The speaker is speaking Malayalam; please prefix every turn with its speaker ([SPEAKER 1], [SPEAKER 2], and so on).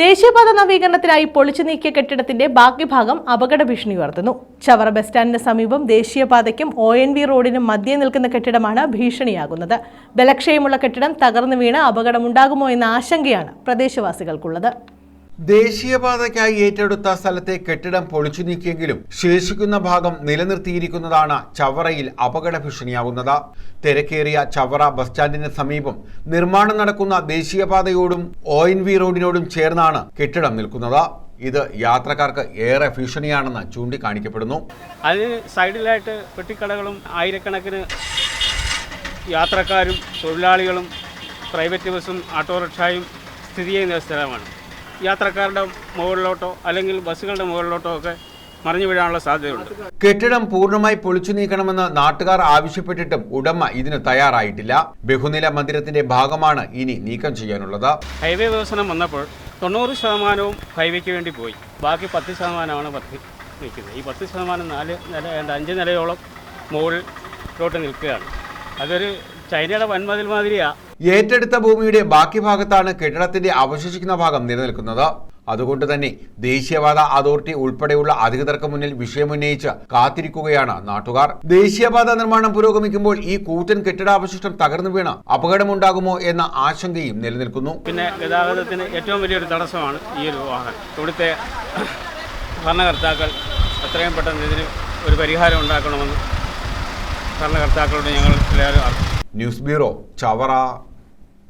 [SPEAKER 1] ദേശീയപാത നവീകരണത്തിനായി പൊളിച്ചു നീക്കിയ കെട്ടിടത്തിന്റെ ബാക്കി ഭാഗം അപകട ഭീഷണി ഉയർത്തുന്നു. ചവറ ബസ് സ്റ്റാൻഡിന് സമീപം ദേശീയപാതയ്ക്കും ഒ എൻ വി റോഡിനും മധ്യേ നിൽക്കുന്ന കെട്ടിടമാണ് ഭീഷണിയാകുന്നത്. ബലക്ഷയമുള്ള കെട്ടിടം തകർന്നു വീണ് അപകടമുണ്ടാകുമോ എന്ന ആശങ്കയാണ് പ്രദേശവാസികൾക്കുള്ളത്.
[SPEAKER 2] ദേശീയപാതയ്ക്കായി ഏറ്റെടുത്ത സ്ഥലത്തെ കെട്ടിടം പൊളിച്ചു നീക്കിയെങ്കിലും ശേഷിക്കുന്ന ഭാഗം നിലനിർത്തിയിരിക്കുന്നതാണ് ചവറയിൽ അപകട ഭീഷണിയാവുന്നത്. തിരക്കേറിയ ചവറ ബസ് സ്റ്റാൻഡിന് സമീപം നിർമ്മാണം നടക്കുന്ന ദേശീയപാതയോടും ഒ എൻ വി റോഡിനോടും ചേർന്നാണ് കെട്ടിടം നിൽക്കുന്നത്. ഇത് യാത്രക്കാർക്ക് ഏറെ ഭീഷണിയാണെന്ന് ചൂണ്ടിക്കാണിക്കപ്പെടുന്നു.
[SPEAKER 3] അതിന് സൈഡിലായിട്ട് പെട്ടിക്കടകളും ആയിരക്കണക്കിന് യാത്രക്കാരും തൊഴിലാളികളും പ്രൈവറ്റ് ബസ്സും ഓട്ടോറിക്ഷയും സ്ഥിതി ചെയ്യുന്ന സ്ഥലമാണ്. യാത്രക്കാരുടെ മുകളിലോട്ടോ അല്ലെങ്കിൽ ബസ്സുകളുടെ മുകളിലോട്ടോ ഒക്കെ മറിഞ്ഞു വീഴാനുള്ള സാധ്യതയുണ്ട്.
[SPEAKER 2] കെട്ടിടം പൂർണമായി പൊളിച്ചു നീക്കണമെന്ന് നാട്ടുകാർ ആവശ്യപ്പെട്ടിട്ടും ഉടമ ഇതിന് തയ്യാറായിട്ടില്ല. ബഹുനില മന്ദിരത്തിന്റെ ഭാഗമാണ് ഇനി നീക്കം ചെയ്യാനുള്ളത്.
[SPEAKER 3] ഹൈവേ വികസനം വന്നപ്പോൾ തൊണ്ണൂറ് ശതമാനവും ഹൈവേക്ക് വേണ്ടി പോയി. ബാക്കി പത്ത് ശതമാനമാണ് പത്ത് നിൽക്കുന്നത്. ഈ പത്ത് ശതമാനം നാല് നില അഞ്ച് നിലയോളം മുകളിലോട്ട് നിൽക്കുകയാണ്. അതൊരു ചൈനയുടെ വൻമതിൽ മാതിരിയാ.
[SPEAKER 2] ഏറ്റെടുത്ത ഭൂമിയുടെ ബാക്കി ഭാഗത്താണ് കെട്ടിടത്തിന്റെ അവശേഷിക്കുന്ന ഭാഗം നിലനിൽക്കുന്നത്. അതുകൊണ്ട് തന്നെ ദേശീയപാത അതോറിറ്റി ഉൾപ്പെടെയുള്ള അധികൃതർക്ക് മുന്നിൽ വിഷയമുന്നയിച്ച് കാത്തിരിക്കുകയാണ് നാട്ടുകാർ. ദേശീയപാത നിർമ്മാണം പുരോഗമിക്കുമ്പോൾ ഈ കൂറ്റൻ കെട്ടിടാവശിഷ്ടം തകർന്നു വീണ് അപകടമുണ്ടാകുമോ എന്ന ആശങ്കയും നിലനിൽക്കുന്നു.
[SPEAKER 3] പിന്നെ ഗതാഗതത്തിന് ഏറ്റവും വലിയൊരു തടസ്സമാണ് ഈ ഒരു വാഹനം. ഇവിടുത്തെ ഭരണകർത്താക്കൾ എത്രയും പെട്ടെന്ന് ഇതിന് ഒരു പരിഹാരം ഉണ്ടാക്കണമെന്ന് ഭരണകർത്താക്കളോട് ഞങ്ങൾ എല്ലാവരും
[SPEAKER 2] ന്യൂസ് ബ്യൂറോ ചവറ.